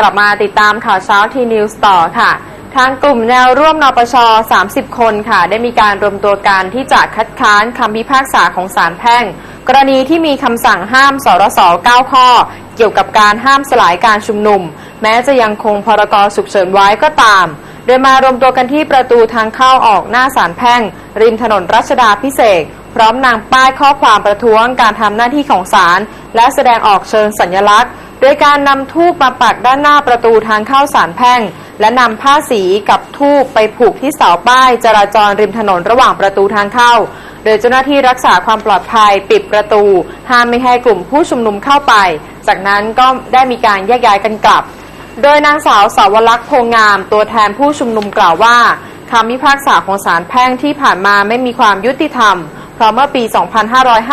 กลับมาติดตามข่าวเช้าทีนิวส์ต่อค่ะ ทางกลุ่มแนวร่วมนปช 30 คนค่ะ ได้มีการรวมตัวกันที่จะคัดค้านคำพิพากษาของศาลแพ่ง กรณีที่มีคำสั่งห้ามสรส9ข้อ เกี่ยวกับการห้ามสลายการชุมนุม แม้จะยังคงพรกฉุกเฉินไว้ก็ตาม โดยมารวมตัวกันที่ประตูทางเข้าออกหน้าศาลแพ่ง ริมถนนรัชดาพิเศษพร้อมนางป้ายข้อความประท้วงการทำหน้าที่ของศาลและแสดงออกเชิงสัญลักษณ์ โดยการนำทูบมาปักด้านหน้าประตูทางเข้าศาลแพ่ง และนำผ้าสีกับทูบไปผูกที่เสาป้ายจราจรริมถนนระหว่างประตูทางเข้า โดยเจ้าหน้าที่รักษาความปลอดภัยปิดประตู ห้ามไม่ให้กลุ่มผู้ชุมนุมเข้าไป จากนั้นก็ได้มีการแยกย้ายกันกลับ โดยนางสาวสาวลักษ์โพงาม ตัวแทนผู้ชุมนุมกล่าวว่าคำพิพากษาของศาลแพ่งที่ผ่านมาไม่มีความยุติธรรมเพราะเมื่อปี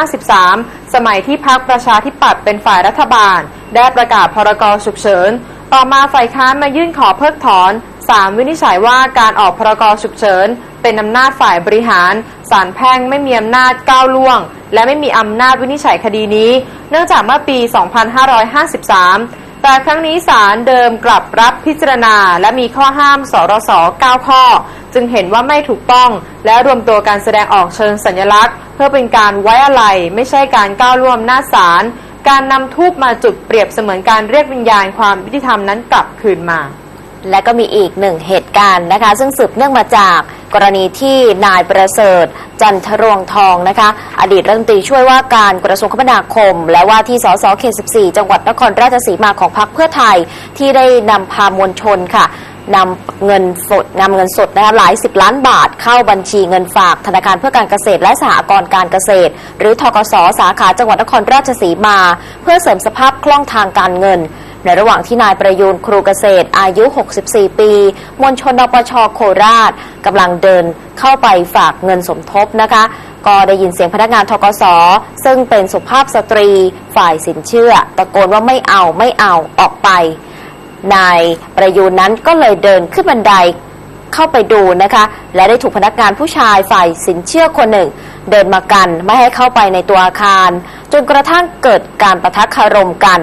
2553 สมัยที่พรรคประชาธิปัตย์เป็นฝ่ายรัฐบาล ได้ประกาศพรกฉุกเฉิน ต่อมาฝ่ายค้านมายื่นขอเพิกถอนศาลวินิจฉัยว่าการออกพรกฉุกเฉิน เป็นอำนาจฝ่ายบริหารศาลแพ่งไม่มีอำนาจก้าวล่วง และไม่มีอำนาจวินิจฉัยคดีนี้ เนื่องจากเมื่อปี 2553 แต่ครั้งนี้ศาลเดิมกลับรับพิจารณา และมีข้อห้ามสรส9ข้อ จึงเห็นว่าไม่ถูกต้อง และรวมตัวการแสดงออกเชิงสัญลักษณ์ เพื่อเป็นการไว้อะไรไม่ใช่การก้าวล่วงหน้าศาล การนำทูบมาจุดเปรียบเสมือนการเรียกวิญญาณความยุติธรรมนั้นกลับคืนมา และก็มีอีกหนึ่งเหตุการณ์นะคะ ซึ่งสืบเนื่องมาจากกรณีที่นายประเสริฐ จันทรวงทองนะคะ อดีตรัฐมนตรีช่วยว่าการกระทรวงคมนาคม และว่าที่สสเขต14 จังหวัดนครราชสีมาของพรรคเพื่อไทยที่ได้นำพามวลชนค่ะ นำเงินสดนำเงินสดนะคะหลายสิบล้านบาท เข้าบัญชีเงินฝากธนาคารเพื่อการเกษตร และสหกรณ์การเกษตร หรือทกสสาขาจังหวัดนครราชสีมา เพื่อเสริมสภาพคล่องทางการเงิน ในระหว่างที่นายประยูนครูเกษตร อายุ 64 ปีมวลชนนปชโคราชกำลังเดินเข้าไปฝากเงินสมทบนะคะ ก็ได้ยินเสียงพนักงานทกสซึ่งเป็นสุภาพสตรี ฝ่ายสินเชื่อ ตะโกนว่าไม่เอาไม่เอาออกไป นายประยูนนั้นก็เลยเดินขึ้นบันไดเข้าไปดูนะคะ และได้ถูกพนักงานผู้ชายฝ่ายสินเชื่อคนหนึ่ง เดินมากันไม่ให้เข้าไปในตัวอาคาร จนกระทั่งเกิดการประทะคารมกัน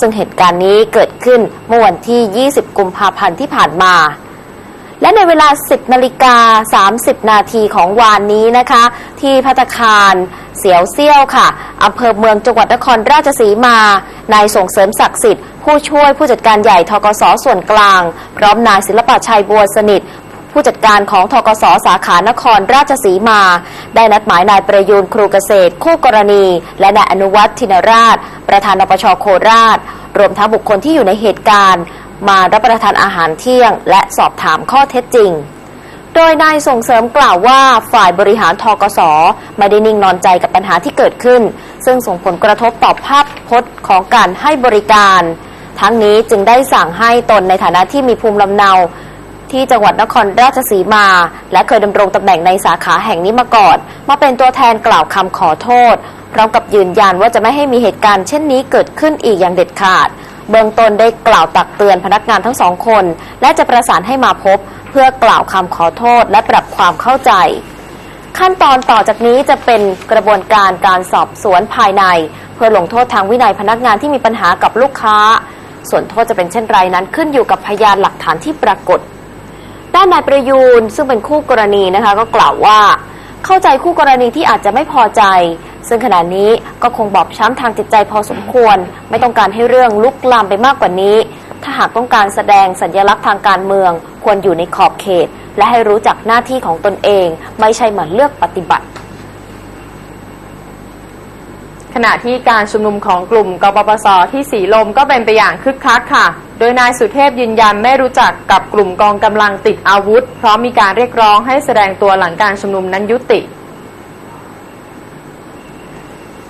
ซึ่งเหตุการณ์นี้เกิดขึ้นเมื่อวันที่ 20 กุมภาพันธ์ที่ผ่านมาและในเวลา 10นาฬิกา30 นาทีของวานนี้นะคะ ที่พัตคารเสียวเซี่ยวค่ะอำเภอเมืองจังหวัดนครราชสีมา นายส่งเสริมศักดิ์สิทธิ์ ผู้ช่วยผู้จัดการใหญ่ทกสส่วนกลาง พร้อมนายศิลปะชัยบัวสนิท ผู้จัดการของทกสสาขานครราชสีมา ได้นัดหมายนายประยูนครูเกษตร คู่กรณี และนายอนุวัฒน์ธินราช ประธานนปชโคราช รวมทั้งบุคคลที่อยู่ในเหตุการณ์ มารับประทานอาหารเที่ยง และสอบถามข้อเท็จจริงโดยนายส่งเสริมกล่าวว่าฝ่ายบริหารทกสไม่ได้นิ่งนอนใจกับปัญหาที่เกิดขึ้น ซึ่งส่งผลกระทบต่อภาพพจน์ของการให้บริการ ทั้งนี้จึงได้สั่งให้ตนในฐานะที่มีภูมิลำเนา ที่จังหวัดนครราชสีมา และเคยดำรงตำแหน่งในสาขาแห่งนี้มาก่อน มาเป็นตัวแทนกล่าวคำขอโทษ พร้อมกับยืนยันว่าจะไม่ให้มีเหตุการณ์เช่นนี้เกิดขึ้นอีกอย่างเด็ดขาด เบื้องต้นได้กล่าวตักเตือนพนักงานทั้งสองคน และจะประสานให้มาพบ เพื่อกล่าวคำขอโทษและปรับความเข้าใจขั้นตอนต่อจากนี้จะเป็นกระบวนการการสอบสวนภายใน เพื่อลงโทษทางวินัยพนักงานที่มีปัญหากับลูกค้า ส่วนโทษจะเป็นเช่นไรนั้นขึ้นอยู่กับพยานหลักฐานที่ปรากฏ ด้านนายประยูนซึ่งเป็นคู่กรณีนะคะ ก็กล่าวว่า เข้าใจคู่กรณีที่อาจจะไม่พอใจ ซึ่งขณะนี้ก็คงบอบช้ำทางจิตใจพอสมควร ไม่ต้องการให้เรื่องลุกลามไปมากกว่านี้ ถ้าหากต้องการแสดงสัญลักษณ์ทางการเมือง ควรอยู่ในขอบเขต และให้รู้จักหน้าที่ของตนเอง ไม่ใช่มือนเลือกปฏิบัติ ขณะที่การชุมนุมของกลุ่มกปปสที่สีลมก็เป็นไปอย่างคึกคักค่ะ โดยนายสุเทพยืนยันไม่รู้จักกับกลุ่มกองกำลังติดอาวุธเพราะมีการเรียกร้องให้แสดงตัวหลังการชุมนุมนั้นยุติ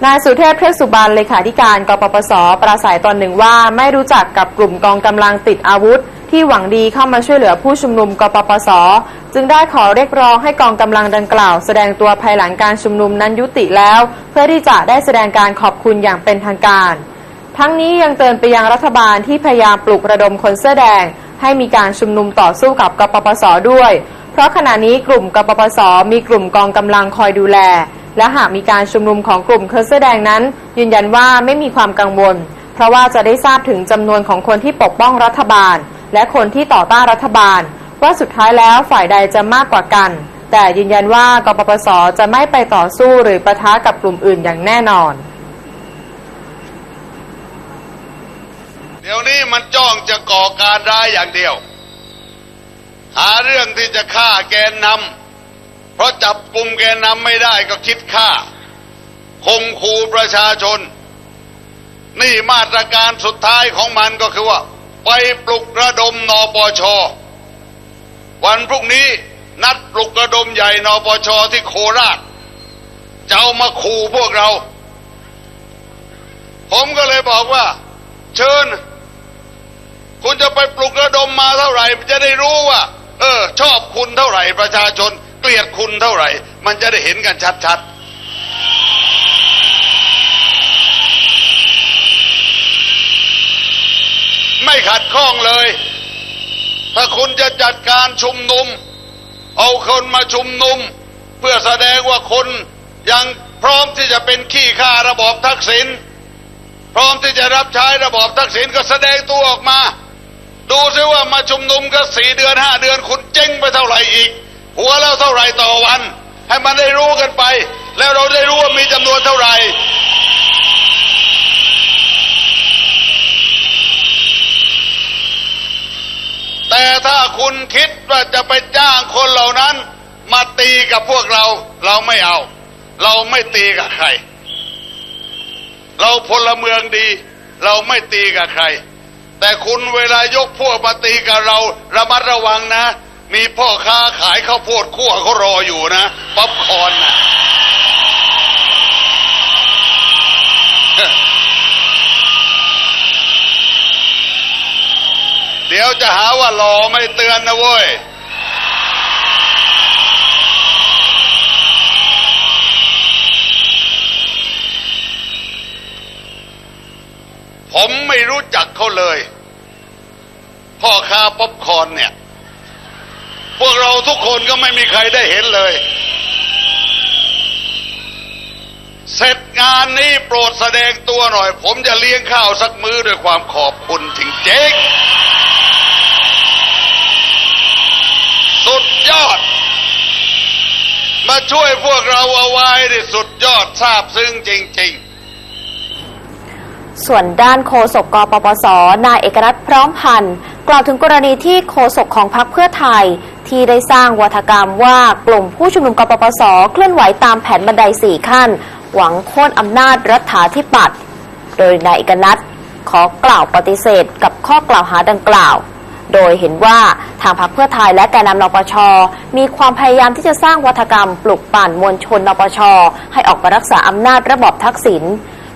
นายสุเทพเทพสุบรรณเลขาธิการกปปส ปราศัยตอนหนึ่งว่าไม่รู้จักกับกลุ่มกองกำลังติดอาวุธ ที่หวังดีเข้ามาช่วยเหลือผู้ชุมนุมกปปส จึงได้ขอเรียกร้องให้กองกำลังดังกล่าว แสดงตัวภายหลังการชุมนุมนั้นยุติแล้ว เพื่อที่จะได้แสดงการขอบคุณอย่างเป็นทางการ ทั้งนี้ยังเตือนไปยังรัฐบาลที่พยายามปลุกระดมคนเสื้อแดง ให้มีการชุมนุมต่อสู้กับกปปสด้วย เพราะขณะนี้กลุ่มกปปสมีกลุ่มกองกำลังคอยดูแล และหากมีการชุมนุมของกลุ่มคนเสื้อแดงนั้น ยืนยันว่าไม่มีความกังวล เพราะว่าจะได้ทราบถึงจำนวนของคนที่ปกป้องรัฐบาล และคนที่ต่อต้านรัฐบาล ว่าสุดท้ายแล้วฝ่ายใดจะมากกว่ากัน แต่ยืนยันว่ากปปสจะไม่ไปต่อสู้หรือประทะกับกลุ่มอื่นอย่างแน่นอน เดี๋ยวนี้มันจ้องจะก่อการร้ายอย่างเดียว หาเรื่องที่จะฆ่าแกนนำเพราะจับกลุ่มแกนนำไม่ได้ก็คิดฆ่าคมคูประชาชน นี่มาตรการสุดท้ายของมันก็คือว่า ไปปลุกระดมนปช วันพรุ่งนี้นัดปลุกระดมใหญ่นปชที่โคราชจะเอามาขู่พวกเรา ผมก็เลยบอกว่า เชิญ คุณจะไปปลุกระดมมาเท่าไหร่ จะได้รู้ว่า เออ ชอบคุณเท่าไหร่ ประชาชนเกลียดคุณเท่าไหร่ มันจะได้เห็นกันชัดๆไม่ขัดข้องเลย ถ้าคุณจะจัดการชุมนุม เอาคนมาชุมนุม เพื่อแสดงว่าคนยังพร้อมที่จะเป็นขี้ข้าระบอบทักษิณพร้อมที่จะรับใช้ระบอบทักษิณก็แสดงตัวออกมา ดูซิว่ามาชุมนุมก็สี่เดือนห้าเดือนคุณเจ๊งไปเท่าไหร่อีก หัวแล้วเท่าไหร่ต่อวัน ให้มันได้รู้กันไป แล้วเราได้รู้ว่ามีจำนวนเท่าไหร่ แต่ถ้าคุณคิดว่าจะไปจ้างคนเหล่านั้น มาตีกับพวกเรา เราไม่เอา เราไม่ตีกับใคร เราพลเมืองดี เราไม่ตีกับใคร แต่คุณเวลายกพวกมาตีกับเราระมัดระวังนะ มีพ่อค้าขายข้าวโพดคั่วเขารออยู่นะ ป๊อปคอนนะ เดี๋ยวจะหาว่ารอไม่เตือนนะเว้ย ผมไม่รู้จักเขาเลย พ่อค้าป๊อปคอนเนี่ย พวกเราทุกคนก็ไม่มีใครได้เห็นเลย เสร็จงานนี้โปรดแสดงตัวหน่อย ผมจะเลี้ยงข้าวสักมื้อด้วยความขอบคุณจริงๆ สุด ยอด มาช่วยพวกเราเอาไว้ดิสุดยอดทราบซึ้งจริง ๆส่วนด้านโฆษกกปปส นายเอกนัทพร้อมพันธ์กล่าวถึงกรณีที่โฆษกของพรรคเพื่อไทย ที่ได้สร้างวัฒกรรมว่ากลุ่มผู้ชุมนุมกปปส เคลื่อนไหวตามแผนบันไดสี่ขั้น หวังโค่นอำนาจรัฐาธิปัตย์โดยนายเอกนัทขอกล่าวปฏิเสธกับข้อกล่าวหาดังกล่าว โดยเห็นว่าทางพรรคเพื่อไทยและแกนนำนปช มีความพยายามที่จะสร้างวัฒกรรม ปลุกปั่นมวลชนนปช ให้ออกมารักษาอำนาจระบอบทักษิณ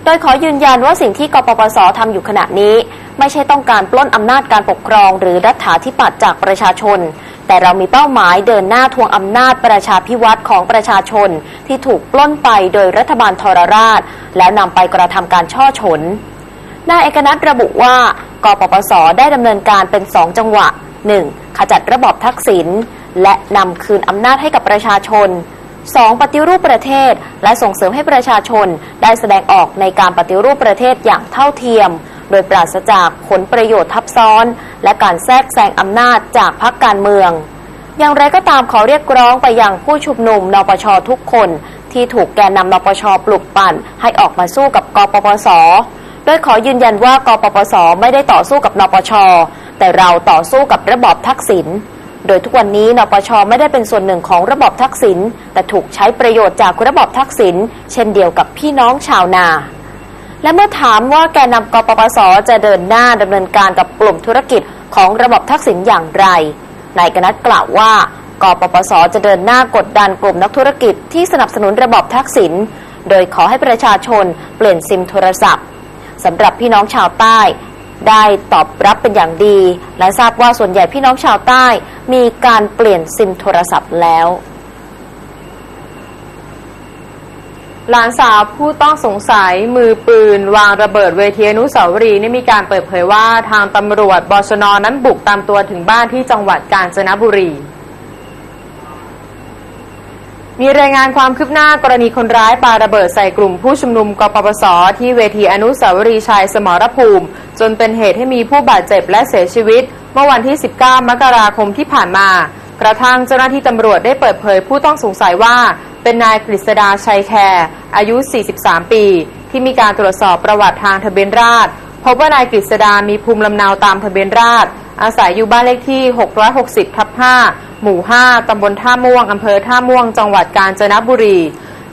โดยขอยืนยันว่าสิ่งที่กปปสทำอยู่ขณะนี้ ไม่ใช่ต้องการปล้นอำนาจการปกครอง หรือรัฐาธิปัตย์จากประชาชน แต่เรามีเป้าหมายเดินหน้าทวงอำนาจประชาพิวัตรของประชาชน ที่ถูกปล้นไปโดยรัฐบาลทรราช แล้วนำไปกระทำการช่อฉน นายเอกนัทระบุว่ากปปสได้ดำเนินการเป็น 2 จังหวะ 1. ขจัดระบอบทักษิณและนำคืนอำนาจให้กับประชาชน 2. ปฏิรูปประเทศ และส่งเสริมให้ประชาชนได้แสดงออกในการปฏิรูปประเทศอย่างเท่าเทียม โดยปราศจากผลประโยชน์ทับซ้อน และการแทรกแซงอำนาจจากพรรคการเมือง อย่างไรก็ตามขอเรียกร้องไปยังผู้ชุมนุมนปชทุกคน ที่ถูกแกนนำนปชปลุกปั่นให้ออกมาสู้กับกปปส โดยขอยืนยันว่ากปปส ไม่ได้ต่อสู้กับนปช แต่เราต่อสู้กับระบอบทักษิณโดยทุกวันนี้นปชไม่ได้เป็นส่วนหนึ่งของระบอบทักษิณแต่ถูกใช้ประโยชน์จากระบอบทักษิณเช่นเดียวกับพี่น้องชาวนา และเมื่อถามว่าแกนนำกปปส จะเดินหน้าดำเนินการกับกลุ่มธุรกิจของระบบทักษิณอย่างไรนายกนัทกล่าวว่ากปปส จะเดินหน้ากดดันกลุ่มนักธุรกิจที่สนับสนุนระบอบทักษิณโดยขอให้ประชาชนเปลี่ยนซิมโทรศัพท์ สำหรับพี่น้องชาวใต้ ได้ตอบรับเป็นอย่างดี และทราบว่าส่วนใหญ่พี่น้องชาวใต้ มีการเปลี่ยนซิมโทรศัพท์แล้วหลานสาวผู้ต้องสงสัยมือปืน วางระเบิดเวทีอนุสาวรีย์นี่มีการเปิดเผยว่าทางตำรวจบชนนั้นบุกตามตัวถึงบ้านที่จังหวัดกาญจนบุรี มีรายงานความคืบหน้ากรณีคนร้ายปาระเบิดใส่กลุ่มผู้ชุมนุมกปปส ที่เวทีอนุสาวรีย์ชัยสมรภูมิ จนเป็นเหตุให้มีผู้บาดเจ็บและเสียชีวิต เมื่อวันที่ 19 มกราคมที่ผ่านมากระทั่งเจ้าหน้าที่ตำรวจได้เปิดเผยผู้ต้องสงสัยว่า เป็นนายกฤษดาชัยแคร์อายุ 43 ปี ที่มีการตรวจสอบประวัติทางทะเบียนราษฎรพบว่านายกฤษดามีภูมิลำเนาตามทะเบียนราษฎรอาศัยอยู่บ้านเลขที่ 660 ทับ 5 หมู่ 5 ตำบลท่าม่วง อำเภอท่าม่วง จังหวัดกาญจนบุรี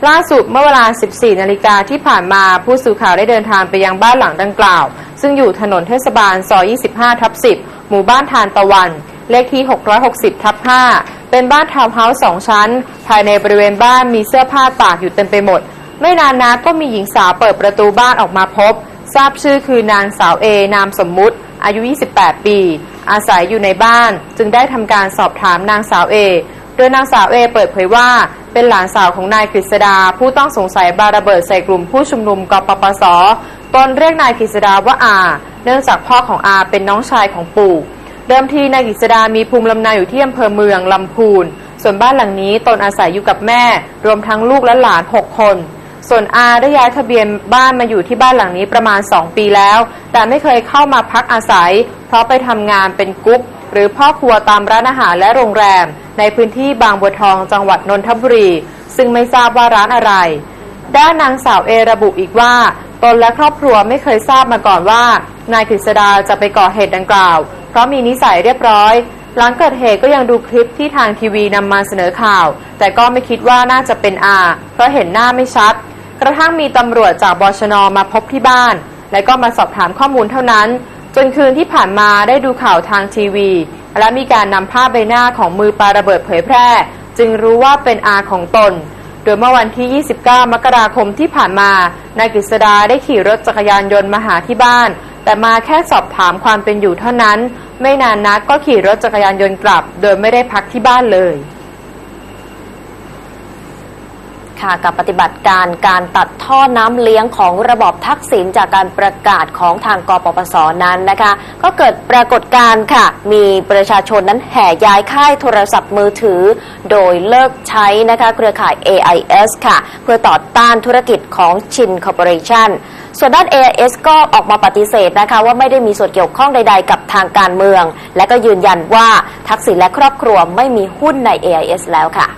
ล่าสุดเมื่อเวลา 14 นาฬิกาที่ผ่านมา ผู้สื่อข่าวได้เดินทางไปยังบ้านหลังดังกล่าว ซึ่งอยู่ถนนเทศบาล ซอย 25 ทับ 10 หมู่บ้านทานตะวัน เลขที่ 660 ทับ 5 เป็นบ้านทาวน์เฮาส์สองชั้น ภายในบริเวณบ้านมีเสื้อผ้าตากอยู่เต็มไปหมด ไม่นานนักก็มีหญิงสาวเปิดประตูบ้านออกมาพบ ทราบชื่อคือนางสาวเอนามสมมุติ อายุ 28 ปี อาศัยอยู่ในบ้านจึงได้ทำการสอบถามนางสาวเอ โดยนางสาวเอเปิดเผยว่าเป็นหลานสาวของนายกฤษดา ผู้ต้องสงสัยบาระเบิดใส่กลุ่มผู้ชุมนุมกปปสตนเรียกนายกฤษดาว่าอา เนื่องจากพ่อของอาเป็นน้องชายของปู่เดิมทีนายกฤษดามีภูมิลำเนาอยู่ที่อำเภอเมืองลำพูน ส่วนบ้านหลังนี้ตนอาศัยอยู่กับแม่ รวมทั้งลูกและหลาน 6 คน ส่วนอาได้ย้ายทะเบียนบ้านมาอยู่ที่บ้านหลังนี้ประมาณ 2 ปีแล้ว แต่ไม่เคยเข้ามาพักอาศัย ราะไปทำงานเป็นกุ๊กหรือพ่อครัวตามร้านอาหารและโรงแรม ในพื้นที่บางบัวทองจังหวัดนนทบุรี ซึ่งไม่ทราบว่าร้านอะไร ด้านนางสาวเอระบุอีกว่า ตนและครอบครัวไม่เคยทราบมาก่อนว่า นายกฤษดาจะไปก่อเหตุดังกล่าว เพราะมีนิสัยเรียบร้อย หลังเกิดเหตุก็ยังดูคลิปที่ทางทีวีนำมาเสนอข่าว แต่ก็ไม่คิดว่าน่าจะเป็นอา เพราะเห็นหน้าไม่ชัด กระทั่งมีตำรวจจากบชนมาพบที่บ้าน และก็มาสอบถามข้อมูลเท่านั้น จนคืนที่ผ่านมาได้ดูข่าวทางทีวี และมีการนำภาพใบหน้าของมือปาระเบิดเผยแพร่ จึงรู้ว่าเป็นอาของตน โดยเมื่อวันที่ 29 มกราคมที่ผ่านมา นายกฤษดาได้ขี่รถจักรยานยนต์มาหาที่บ้าน แต่มาแค่สอบถามความเป็นอยู่เท่านั้น ไม่นานนักก็ขี่รถจักรยานยนต์กลับ โดยไม่ได้พักที่บ้านเลย ค่ะกับปฏิบัติการการตัดท่อน้ำเลี้ยงของระบอบทักษิณจากการประกาศของทางกปปสนั้นนะคะ ก็เกิดปรากฏการณ์ค่ะ มีประชาชนนั้นแห่ย้ายค่ายโทรศัพท์มือถือ โดยเลิกใช้นะคะเครือข่าย AIS ค่ะ เพื่อต่อต้านธุรกิจของชินคอร์ปอเรชั่นส่วนด้าน AIS ก็ออกมาปฏิเสธนะคะ ว่าไม่ได้มีส่วนเกี่ยวข้องใด ๆ กับทางการเมือง และก็ยืนยันว่าทักษิณและครอบครัวไม่มีหุ้นใน AIS แล้วค่ะ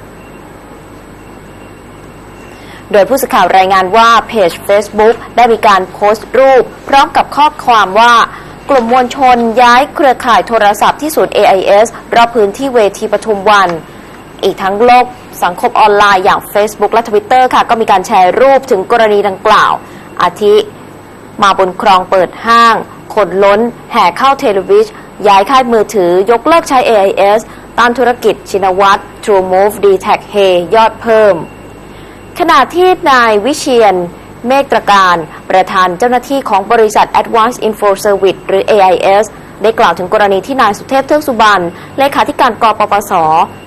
โดยผู้สื่อข่าวรายงานว่าเพจ Facebook ได้มีการโพสต์รูป พร้อมกับข้อความว่ากลุ่มมวลชนย้ายเครือข่ายโทรศัพท์ที่ศูนย์ AIS รอบพื้นที่เวทีปทุมวัน อีกทั้งโลกสังคมออนไลน์อย่าง Facebook และ Twitter ค่ะ ก็มีการแชร์รูปถึงกรณีดังกล่าว อาทิ มาบนครองเปิดห้าง คนล้น แห่เข้าเทเลวิช ย้ายค่ายมือถือยกเลิกใช้ AIS ต้านธุรกิจชินวัตร True Move d t a c Hey ยอดเพิ่ม ขณะที่นายวิเชียนเมฆตรการ ประธานเจ้าหน้าที่ของบริษัท Advanced Info Service หรือ AIS ได้กล่าวถึงกรณีที่นายสุเทพเทือกสุบรรณเลขาธิการกปปส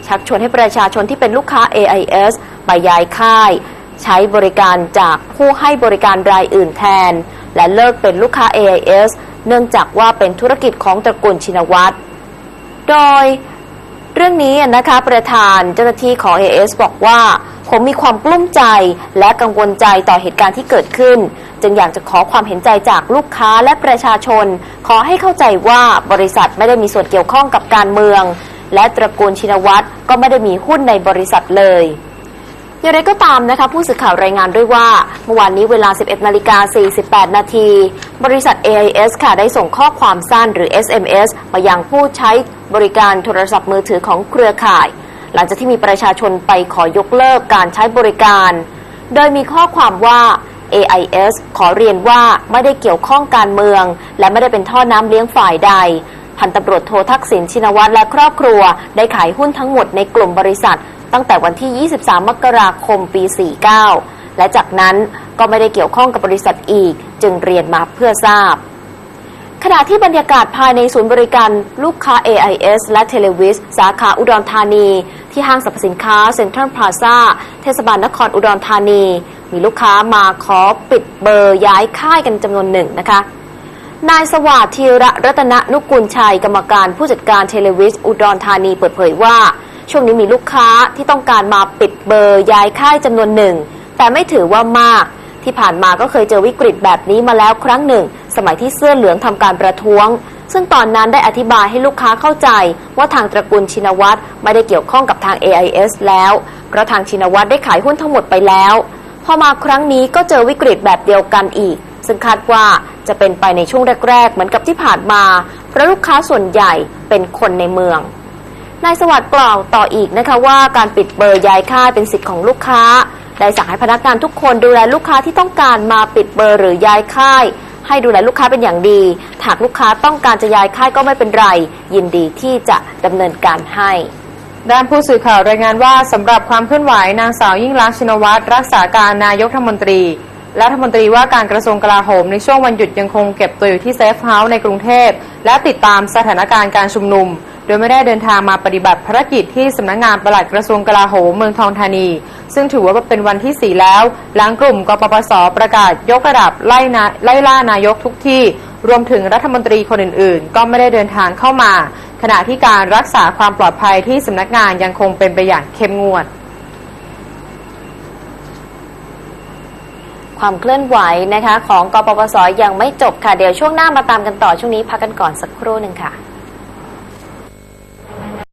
ชักชวนให้ประชาชนที่เป็นลูกค้า AIS ไปย้ายค่าย ใช้บริการจากผู้ให้บริการรายอื่นแทน และเลิกเป็นลูกค้า AIS เนื่องจากว่าเป็นธุรกิจของตระกูลชินวัตร โดย เรื่องนี้นะคะประธานเจ้าหน้าที่ของ AS บอกว่า ผมมีความกลุ้มใจและกังวลใจต่อเหตุการณ์ที่เกิดขึ้น จึงอยากจะขอความเห็นใจจากลูกค้าและประชาชน ขอให้เข้าใจว่าบริษัทไม่ได้มีส่วนเกี่ยวข้องกับการเมือง และตระกูลชินวัตรก็ไม่ได้มีหุ้นในบริษัทเลย อย่างไรก็ตามนะคะผู้สื่อข่าวรายงานด้วยว่าเมื่อวานนี้เวลา 11 นาฬิกา 48 นาที บริษัท AIS ค่ะได้ส่งข้อความสั้นหรือ SMS มายังผู้ใช้บริการโทรศัพท์มือถือของเครือข่าย หลังจากที่มีประชาชนไปขอยกเลิกการใช้บริการ โดยมีข้อความว่า AIS ขอเรียนว่าไม่ได้เกี่ยวข้องการเมือง และไม่ได้เป็นท่อน้ำเลี้ยงฝ่ายใดพันตำรวจโททักษิณชินวัตรและครอบครัว ได้ขายหุ้นทั้งหมดในกลุ่มบริษัท ตั้งแต่วันที่ 23 มกราคมปี 49 และจากนั้นก็ไม่ได้เกี่ยวข้องกับบริษัทอีก จึงเรียนมาเพื่อทราบ ขณะที่บรรยากาศภายในศูนย์บริการลูกค้า AIS และเทเลวิสสาขาอุดรธานี ที่ห้างสรรพสินค้าเซ็นทรัลพลาซ่าเทศบาลนครอุดรธานี มีลูกค้ามาขอปิดเบอร์ย้ายค่ายกันจำนวนหนึ่งนะคะนายสวัสดิ์ธีระรัตนนุกุลชัย กรรมการผู้จัดการเทเลวิสอุดรธานีเปิดเผยว่า ช่วงนี้มีลูกค้าที่ต้องการมาปิดเบอร์ย้ายค่ายจำนวนหนึ่ง แต่ไม่ถือว่ามาก ที่ผ่านมาก็เคยเจอวิกฤตแบบนี้มาแล้วครั้งหนึ่ง สมัยที่เสื้อเหลืองทำการประท้วง ซึ่งตอนนั้นได้อธิบายให้ลูกค้าเข้าใจ ว่าทางตระกูลชินวัตรไม่ได้เกี่ยวข้องกับทาง AIS แล้ว เพราะทางชินวัตรได้ขายหุ้นทั้งหมดไปแล้ว พอมาครั้งนี้ก็เจอวิกฤตแบบเดียวกันอีก ซึ่งคาดว่าจะเป็นไปในช่วงแรก ๆ เหมือนกับที่ผ่านมา เพราะลูกค้าส่วนใหญ่เป็นคนในเมือง นายสวัสดิ์กล่าวต่ออีกนะคะว่าการปิดเบอร์ย้ายค่ายเป็นสิทธิ์ของลูกค้า ได้สั่งให้พนักงานทุกคนดูแลลูกค้าที่ต้องการมาปิดเบอร์หรือย้ายค่าย ให้ดูแลลูกค้าเป็นอย่างดีหากลูกค้าต้องการจะย้ายค่ายก็ไม่เป็นไร ยินดีที่จะดำเนินการให้ด้านผู้สื่อข่าวรายงานว่าสำหรับความเคลื่อนไหวนางสาวยิ่งลักษณ์ชินวัตรรักษาการนายกรัฐมนตรีและรัฐมนตรีว่าการกระทรวงกลาโหมในช่วงวันหยุดยังคงเก็บตัวอยู่ที่เซฟเฮาส์ในกรุงเทพและติดตามสถานการณ์การชุมนุม ดยไม่ได้เดินทางมาปฏิบัติภารกิจที่สำนักงานปลัดกระทรวงกลาโหมเมืองทองธานี ซึ่งถือว่าเป็นวันที่ 4 แล้ว หลังกลุ่มกปปสประกาศยกระดับไล่นาไล่ล่านายกทุกที่ รวมถึงรัฐมนตรีคนอื่น ๆ ก็ไม่ได้เดินทางเข้ามา ขณะที่การรักษาความปลอดภัยที่สำนักงานยังคงเป็นไปอย่างเข้มงวดความเคลื่อนไหวนะคะ ของกปปสยังไม่จบค่ะ เดี๋ยวช่วงหน้ามาตามกันต่อช่วงนี้พักกันก่อนสักครู่หนึ่งค่ะ